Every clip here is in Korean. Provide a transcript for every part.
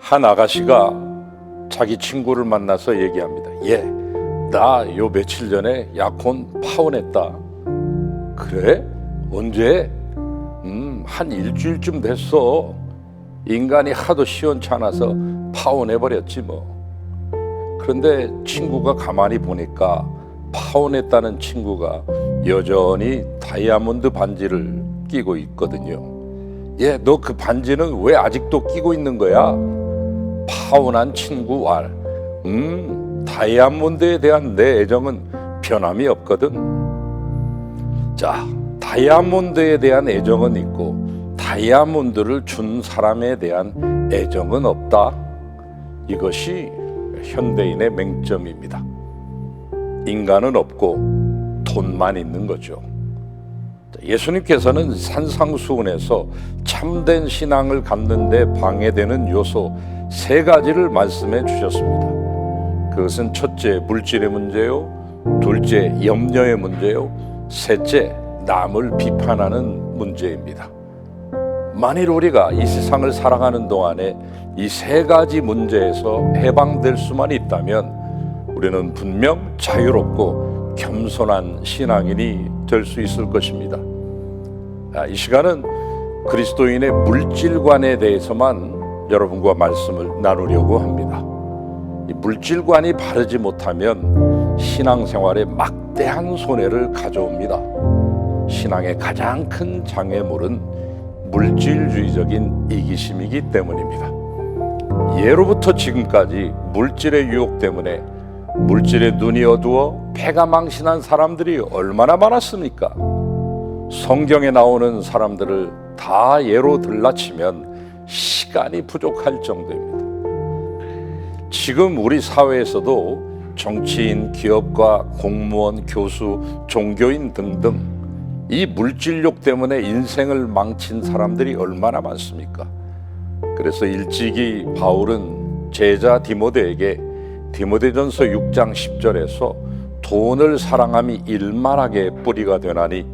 한 아가씨가 자기 친구를 만나서 얘기합니다. 예, 나 요 며칠 전에 약혼 파혼했다. 그래? 언제? 음, 한 일주일쯤 됐어. 인간이 하도 시원찮아서 파혼해버렸지 뭐. 그런데 친구가 가만히 보니까 파혼했다는 친구가 여전히 다이아몬드 반지를 끼고 있거든요. 예, 너그 반지는 왜 아직도 끼고 있는 거야? 파혼한 친구 왈. 음, 다이아몬드에 대한 내 애정은 변함이 없거든. 자, 다이아몬드에 대한 애정은 있고 다이아몬드를 준 사람에 대한 애정은 없다. 이것이 현대인의 맹점입니다. 인간은 없고 돈만 있는 거죠. 예수님께서는 산상수훈에서 참된 신앙을 갖는데 방해되는 요소 세 가지를 말씀해 주셨습니다. 그것은 첫째 물질의 문제요, 둘째 염려의 문제요, 셋째 남을 비판하는 문제입니다. 만일 우리가 이 세상을 살아가는 동안에 이 세 가지 문제에서 해방될 수만 있다면 우리는 분명 자유롭고 겸손한 신앙인이 될 수 있을 것입니다. 아, 이 시간은 그리스도인의 물질관에 대해서만 여러분과 말씀을 나누려고 합니다. 이 물질관이 바르지 못하면 신앙생활에 막대한 손해를 가져옵니다. 신앙의 가장 큰 장애물은 물질주의적인 이기심이기 때문입니다. 예로부터 지금까지 물질의 유혹 때문에 물질의 눈이 어두워 폐가 망신한 사람들이 얼마나 많았습니까? 성경에 나오는 사람들을 다 예로 들라치면 시간이 부족할 정도입니다. 지금 우리 사회에서도 정치인, 기업가, 공무원, 교수, 종교인 등등 이 물질욕 때문에 인생을 망친 사람들이 얼마나 많습니까? 그래서 일찍이 바울은 제자 디모데에게 디모데전서 6장 10절에서 돈을 사랑함이 일만하게 뿌리가 되나니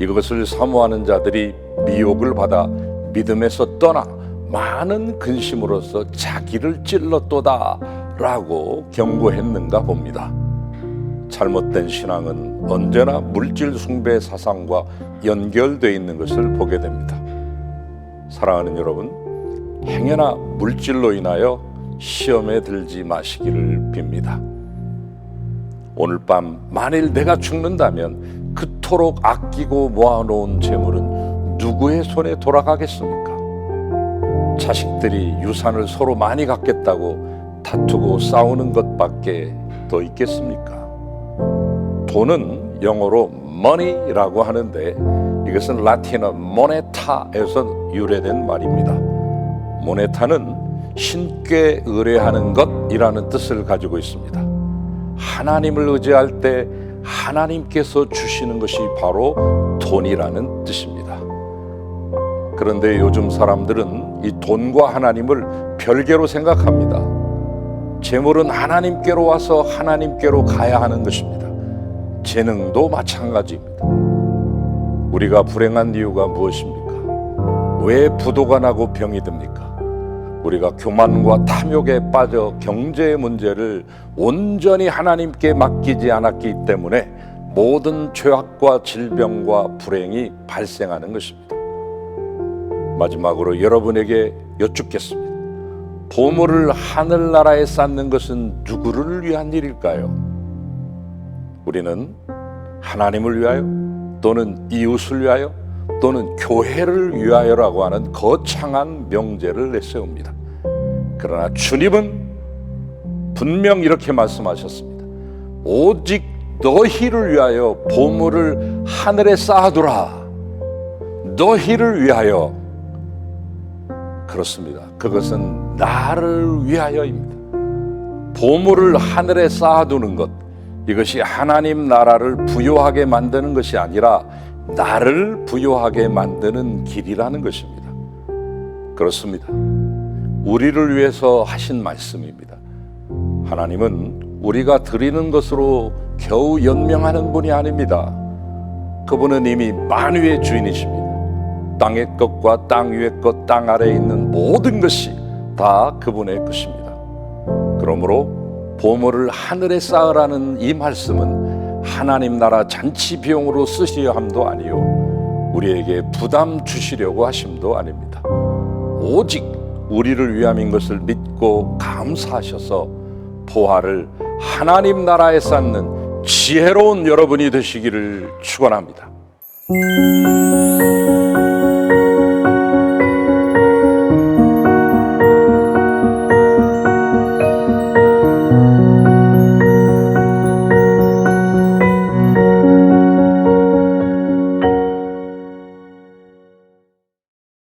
이것을 사모하는 자들이 미혹을 받아 믿음에서 떠나 많은 근심으로서 자기를 찔렀도다라고 경고했는가 봅니다. 잘못된 신앙은 언제나 물질 숭배 사상과 연결되어 있는 것을 보게 됩니다. 사랑하는 여러분, 행여나 물질로 인하여 시험에 들지 마시기를 빕니다. 오늘 밤 만일 내가 죽는다면 그토록 아끼고 모아놓은 재물은 누구의 손에 돌아가겠습니까? 자식들이 유산을 서로 많이 갖겠다고 다투고 싸우는 것밖에 더 있겠습니까? 돈은 영어로 money라고 하는데 이것은 라틴어 모네타에서 유래된 말입니다. 모네타는 신께 의뢰하는 것이라는 뜻을 가지고 있습니다. 하나님을 의지할 때 하나님께서 주시는 것이 바로 돈이라는 뜻입니다. 그런데 요즘 사람들은 이 돈과 하나님을 별개로 생각합니다. 재물은 하나님께로 와서 하나님께로 가야 하는 것입니다. 재능도 마찬가지입니다. 우리가 불행한 이유가 무엇입니까? 왜 부도가 나고 병이 듭니까? 우리가 교만과 탐욕에 빠져 경제의 문제를 온전히 하나님께 맡기지 않았기 때문에 모든 죄악과 질병과 불행이 발생하는 것입니다. 마지막으로 여러분에게 여쭙겠습니다. 보물을 하늘나라에 쌓는 것은 누구를 위한 일일까요? 우리는 하나님을 위하여 또는 이웃을 위하여 또는 교회를 위하여라고 하는 거창한 명제를 내세웁니다. 그러나 주님은 분명 이렇게 말씀하셨습니다. 오직 너희를 위하여 보물을 하늘에 쌓아두라. 너희를 위하여 그렇습니다. 그것은 나를 위하여입니다. 보물을 하늘에 쌓아두는 것 이것이 하나님 나라를 부요하게 만드는 것이 아니라 나를 부요하게 만드는 길이라는 것입니다. 그렇습니다. 우리를 위해서 하신 말씀입니다. 하나님은 우리가 드리는 것으로 겨우 연명하는 분이 아닙니다. 그분은 이미 만유의 주인이십니다. 땅의 것과 땅 위의 것, 땅 아래에 있는 모든 것이 다 그분의 것입니다. 그러므로 보물을 하늘에 쌓으라는 이 말씀은 하나님 나라 잔치 비용으로 쓰시려 함도 아니요 우리에게 부담 주시려고 하심도 아닙니다. 오직 우리를 위함인 것을 믿고 감사하셔서 보화를 하나님 나라에 쌓는 지혜로운 여러분이 되시기를 축원합니다.